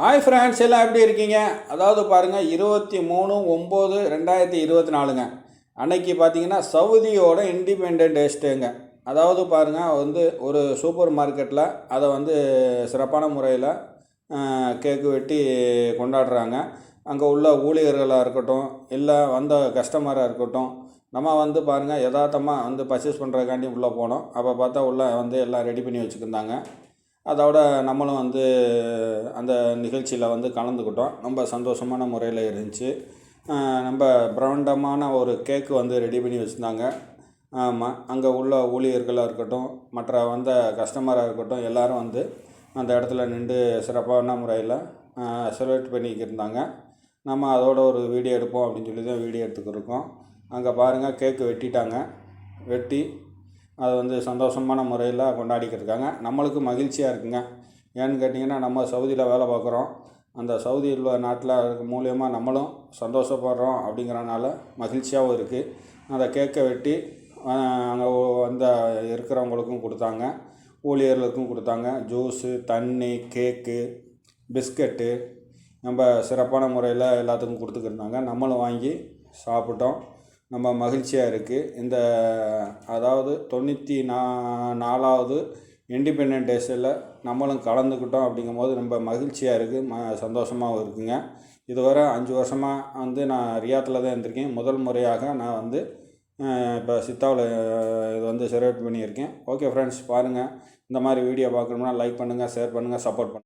Hi friends எல்லாம் எப்படி இருக்கீங்க? அதாவது பாருங்கள் இருபத்தி மூணு ஒம்பது ரெண்டாயிரத்தி இருபத்தி நாலுங்க. அன்னைக்கு பார்த்தீங்கன்னா சவுதியோட இண்டிபெண்ட் டேஸ்ட்டுங்க அதாவது பாருங்கள் வந்து ஒரு சூப்பர் மார்க்கெட்டில் அதை வந்து சிறப்பான முறையில் கேக்கு வெட்டி கொண்டாடுறாங்க. அங்கே உள்ள ஊழியர்களாக இருக்கட்டும் இல்லை வந்த கஸ்டமராக இருக்கட்டும் நம்ம வந்து பாருங்கள் யதார்த்தமாக வந்து பர்ச்சேஸ் பண்ணுறதுக்காண்டி உள்ளே போனோம். அப்போ பார்த்தா உள்ளே வந்து எல்லாம் ரெடி பண்ணி வச்சுருந்தாங்க அதோட நம்மளும் வந்து அந்த நிகழ்ச்சியில் வந்து கலந்துக்கிட்டோம். ரொம்ப சந்தோஷமான முறையில் இருந்துச்சு. நம்ம பிரம்மாண்டமான ஒரு கேக்கு வந்து ரெடி பண்ணி வச்சுருந்தாங்க. ஆமாம் அங்கே உள்ள ஊழியர்களாக இருக்கட்டும் மற்ற வந்த கஸ்டமராக இருக்கட்டும் எல்லோரும் வந்து அந்த இடத்துல நின்று சிறப்பான முறையில் செலிப்ரேட் பண்ணிக்கிருந்தாங்க நம்ம அதோட ஒரு வீடியோ எடுப்போம் அப்படின்னு சொல்லி தான் வீடியோ எடுத்துக்கிருக்கோம் அங்கே பாருங்கள் கேக்கு வெட்டிட்டாங்க. வெட்டி அதை வந்து சந்தோஷமான முறையில் கொண்டாடிக்கிட்டு இருக்காங்க நம்மளுக்கு மகிழ்ச்சியாக இருக்குங்க. ஏன்னு கேட்டிங்கன்னா நம்ம சவுதியில் வேலை பார்க்குறோம். அந்த சவுதியில் நாட்டில் இருக்க மூலியமாக நம்மளும் சந்தோஷப்படுறோம் அப்படிங்கிறனால மகிழ்ச்சியாகவும் இருக்குது அந்த கேக்கை வெட்டி அங்கே அந்த இருக்கிறவங்களுக்கும் கொடுத்தாங்க. ஊழியர்களுக்கும் கொடுத்தாங்க. ஜூஸு தண்ணி கேக்கு பிஸ்கட்டு நம்ம சிறப்பான முறையில் எல்லாத்துக்கும் கொடுத்துக்கிருந்தாங்க நம்மளும் வாங்கி சாப்பிட்டோம். நம்ம மகிழ்ச்சியாக இருக்குது இந்த அதாவது தொண்ணூற்றி நா நாலாவது இண்டிபெண்டன்ட் டேஸில் நம்மளும் கலந்துக்கிட்டோம் அப்படிங்கும்போது ரொம்ப மகிழ்ச்சியாக இருக்குது ம சந்தோஷமாகவும் இருக்குங்க. இதுவரை அஞ்சு வருஷமாக வந்து நான் ரியாத்தில் தான் இருந்திருக்கேன். முதல் முறையாக நான் வந்து இப்போ சித்தாவில் இது வந்து செலிப்ரேட் பண்ணியிருக்கேன். ஓகே ஃப்ரெண்ட்ஸ் பாருங்கள் இந்த மாதிரி வீடியோ பார்க்கணும்னா லைக் பண்ணுங்கள் ஷேர் பண்ணுங்கள் சப்போர்ட் பண்ணுங்கள்